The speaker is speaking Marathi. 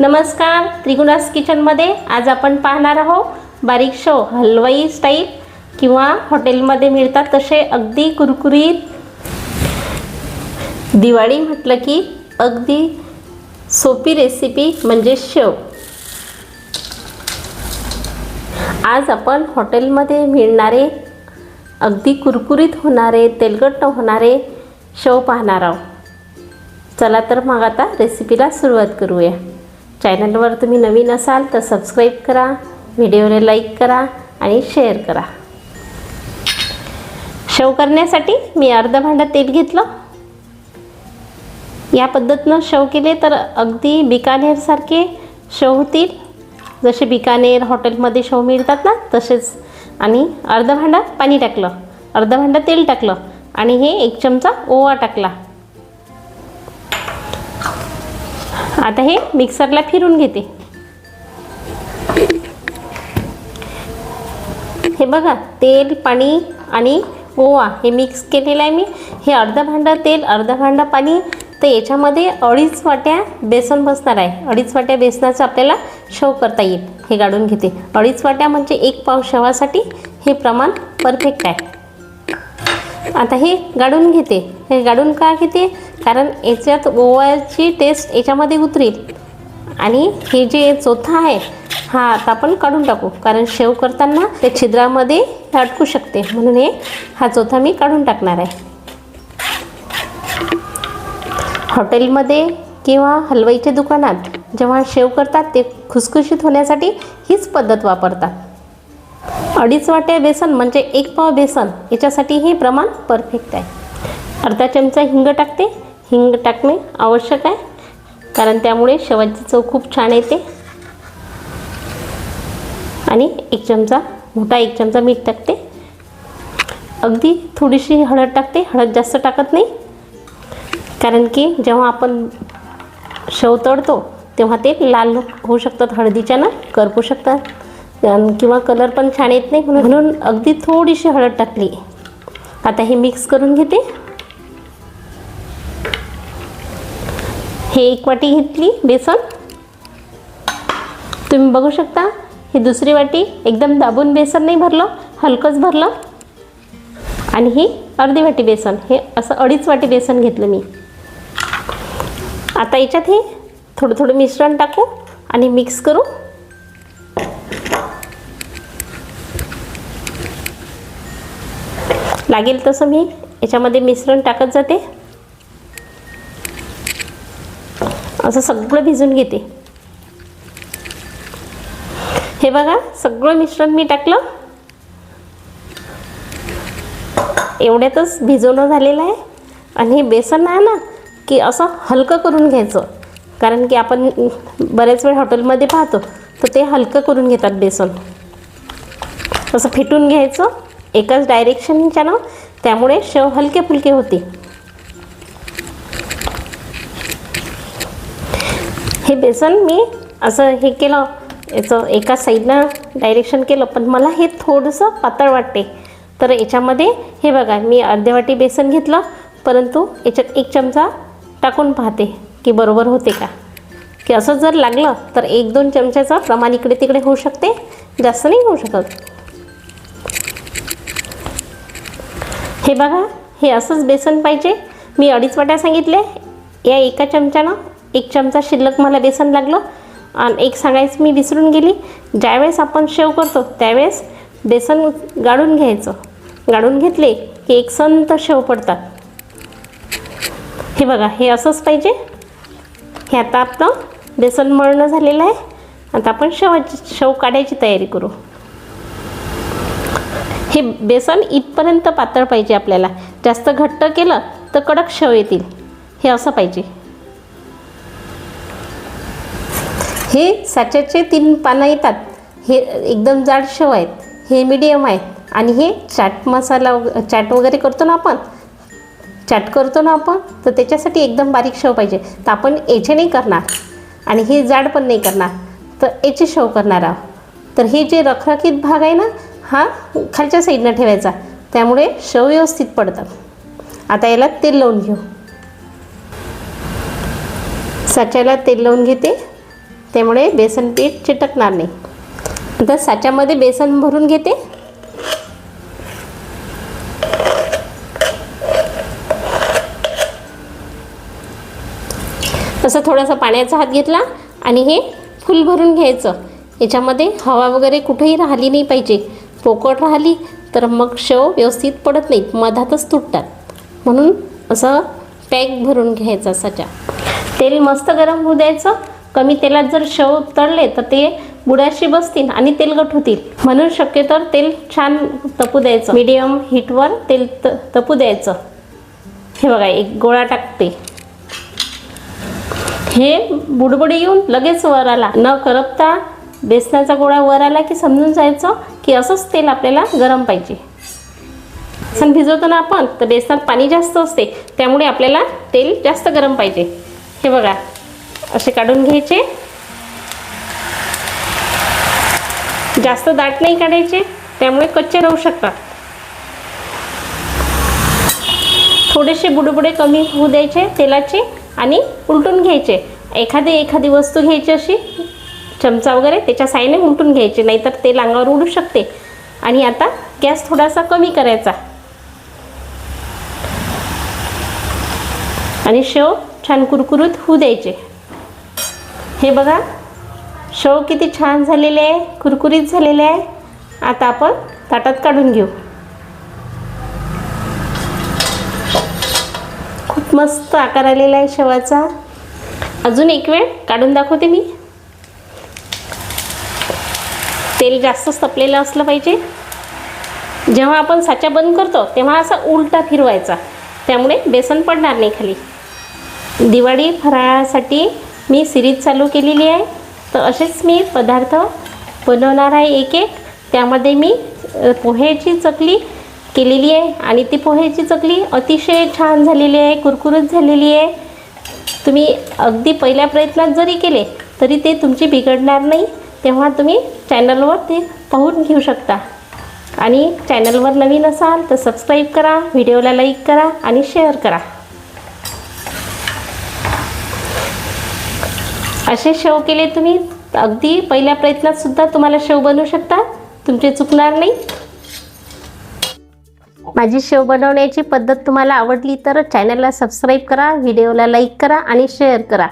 नमस्कार त्रिगुणास किचनमध्ये आज आपण पाहणार आहोत बारीक शो हलवाई स्टाईल किंवा हॉटेलमध्ये मिळतात तसे अगदी कुरकुरीत. दिवाळी म्हटलं की अगदी सोपी रेसिपी म्हणजे शेव आज आपण हॉटेलमध्ये मिळणारे अगदी कुरकुरीत होणारे तेलकट होणारे शेव पाहणार आहोत. चला तर मग आता रेसिपीला सुरुवात करूया. चॅनलवर तुम्ही नवीन असाल तर सबस्क्राईब करा व्हिडिओला लाईक करा आणि शेअर करा. शेव करण्यासाठी मी अर्ध भांडं तेल घेतलं. या पद्धतीनं शेव केले तर अगदी बिकानेरसारखे शेव होतील. जसे बिकानेर हॉटेलमध्ये शेव मिळतात ना तसेच. आणि अर्ध भांडं पाणी टाकलं अर्ध भांडं तेल टाकलं आणि हे एक चमचा ओवा टाकला. आता हे मिक्सरला फिरून घेते. हे बघा तेल पाणी आणि ओवा हे मिक्स केलेलं आहे मी. हे अर्धं भांडं तेल अर्धं भांडं पाणी तर याच्यामध्ये अडीच वाट्या बेसन बसणार आहे. अडीच वाट्या बेसनाचं आपल्याला शव करता येईल. हे गाळून घेते. अडीच वाट्या म्हणजे एक पाव शवासाठी हे प्रमाण परफेक्ट आहे. आता हे गाडून घेते. हे गाडून का घेते? कारण याच्यात ओव्याची टेस्ट याच्यामध्ये उतरेल. आणि हे जे चोथा आहे हा आता आपण काढून टाकू. कारण शेव करताना त्या छिद्रामध्ये अडकू अटकू शकते. म्हणून हे हा चोथा मी काढून टाकणार आहे. हॉटेलमध्ये किंवा हलवाईच्या दुकानात जेव्हा शेव करतात ते खुसखुशीत होण्यासाठी हीच पद्धत वापरतात. अडीच वाट्या बेसन म्हणजे एक पाव बेसन याच्यासाठी हे प्रमाण परफेक्ट आहे. अर्धा चमचा हिंग टाकते. हिंग टाकणे आवश्यक आहे. कारण त्यामुळे शेवटची चव खूप छान येते. आणि एक चमचा मोठा एक चमचा मीठ टाकते. अगदी थोडीशी हळद टाकते. हळद जास्त टाकत नाही. कारण की जेव्हा आपण शेव तळतो तेव्हा ते लाल होऊ शकतात हळदीच्यानं करपू शकतात. किंवा कलर पण छान येत नाही. म्हणून अगदी थोडीशी हळद टाकली. आता हे मिक्स करून घेते. हे एक वाटी घेतली बेसन. तुम्ही बघू शकता ही दुसरी वाटी एकदम दाबून बेसन नाही भरलं हलकंच भरलं. आणि ही अर्धी वाटी बेसन. हे असं अडीच वाटी बेसन घेतलं मी. आता याच्यात हे थोडं थोडं मिश्रण टाकू आणि मिक्स करू. लागेल तसं मी. याच्यामध्ये मिश्रण टाकत जाते. असं सगळं भिजून घेते. हे बघा सगळं मिश्रण मी टाकलं. एवढ्यातच भिजवणं झालेलं आहे. आणि हे बेसन आहे ना की असं हलकं करून घ्यायचं. कारण की आपण बरेच वेळ हॉटेलमध्ये पाहतो तर ते हलकं करून घेतात बेसन. असं फिटून घ्यायचं. एकाच डायरेक्शनच्यानं त्यामुळे शेव हलके फुलके होते. हे बेसन मी असं हे केलं याचं एका साईडनं डायरेक्शन केलं पण मला हे थोडंसं पातळ वाटते. तर याच्यामध्ये हे बघा मी अर्ध्या वाटी बेसन घेतलं परंतु याच्यात एक चमचा टाकून पाहते की बरोबर होते का. की असं जर लागलं तर एक दोन चमच्याचं प्रमाण इकडे तिकडे होऊ शकते जास्त नाही होऊ शकत. हे बघा हे असंच बेसन पाहिजे. मी अडीच वाट्या सांगितले. या एका चमच्यानं एक चमचा शिल्लक मला बेसन लागलं. आणि एक सांगायचं मी विसरून गेली. ज्यावेळेस आपण शेव करतो त्यावेळेस बेसन गाळून घ्यायचं. गाळून घेतले की एक संत शेव पडतात. हे बघा हे असंच पाहिजे. हे आता आपलं बेसन मळणं झालेलं आहे. आता आपण शेवाची शेव काढायची तयारी करू. हे बेसन इथपर्यंत पातळ पाहिजे आपल्याला. जास्त घट्ट केलं तर कडक शेव येतील. हे असं पाहिजे. हे साच्याचे तीन पानं येतात. हे एकदम जाड शेव आहेत. हे मीडियम आहेत. आणि हे चाट मसाला चाट वगैरे करतो ना आपण चाट करतो ना आपण तर त्याच्यासाठी एकदम बारीक शेव पाहिजे. तर आपण याचे नाही करणार. आणि हे जाड पण नाही करणार. तर याचे शेव करणार आहोत. तर हे जे रखरखीत भाग आहे ना हा खालच्या साईडनं ठेवायचा. त्यामुळे शव व्यवस्थित पडतात. आता याला तेल लावून घेऊ. साच्याला तेल लावून घेते. त्यामुळे बेसन पीठ चिटकणार नाही. आता साच्यामध्ये बेसन भरून घेते. असं थोडासा पाण्याचा हात घेतला आणि हे फुल भरून घ्यायचं. याच्यामध्ये हवा वगैरे कुठेही राहिली नाही पाहिजे. पोकळ राहिली तर मग शेव व्यवस्थित पडत नाहीत मधातच तुटतात. म्हणून असं पॅक भरून घ्यायचा सचा तेल मस्त गरम होऊ द्यायचं. कमी तेलात जर शेव तळले तर ते बुडाशी बसतील आणि तेलगट होतील. म्हणून शक्यतो तेल छान तपू द्यायचं. मीडियम हीटवर तेल त तपू द्यायचं. हे बघा एक गोळा टाकते. हे बुडबुडी येऊन लगेच वर आला न करपता बेसनाचा गोळा वर आला की समजून जायचं की असंच तेल आपल्याला गरम पाहिजे. बेसन भिजवतो ना आपण तर बेसनात पाणी जास्त असते त्यामुळे आपल्याला तेल जास्त गरम पाहिजे. हे बघा असे काढून घ्यायचे. जास्त दाट नाही काढायचे त्यामुळे कच्चे राहू शकतात. थोडेसे बुडबुडे कमी होऊ द्यायचे तेलाचे आणि उलटून घ्यायचे. एखादी एखादी वस्तू घ्यायची अशी चमचा वगैरे त्याच्या साईने उमटून घ्यायचे नाहीतर तेल अंगावर उडू शकते. आणि आता गॅस थोडासा कमी करायचा. आणि शेव छान कुरकुरीत होऊ द्यायचे. हे बघा शेव किती छान झालेले आहे कुरकुरीत झालेले आहे. आता आपण ताटात काढून घेऊ. खूप मस्त आकार आलेला आहे शेवाचा. अजून एक वेळ काढून दाखवते मी. तेल जास्तच तपलेलं असलं पाहिजे. जेव्हा आपण साचा बंद करतो तेव्हा असा उलटा फिरवायचा. त्यामुळे बेसन पडणार नाही खाली. दिवाळी फराळासाठी मी सिरीज चालू केलेली आहे. तर असेच मी पदार्थ बनवणार आहे एक एक. त्यामध्ये मी पोह्याची चकली केलेली आहे आणि ती पोह्याची चकली अतिशय छान झालेली आहे कुरकुरीत झालेली आहे. तुम्ही अगदी पहिल्या प्रयत्नात जरी केले तरी ते तुमची बिघडणार नाही. तेव्हा तुम्ही चॅनलवर ते पाहून घेऊ शकता. आणि चॅनलवर नवीन असाल तर सबस्क्राईब करा व्हिडिओला लाईक करा आणि शेअर करा. असे शेव केले तुम्ही अगदी पहिल्या प्रयत्नात सुद्धा तुम्हाला शेव बनवू शकता तुमचे चुकणार नाही. माझी शेव बनवण्याची पद्धत तुम्हाला आवडली तर चॅनलला सबस्क्राईब करा व्हिडिओला लाईक करा आणि शेअर करा.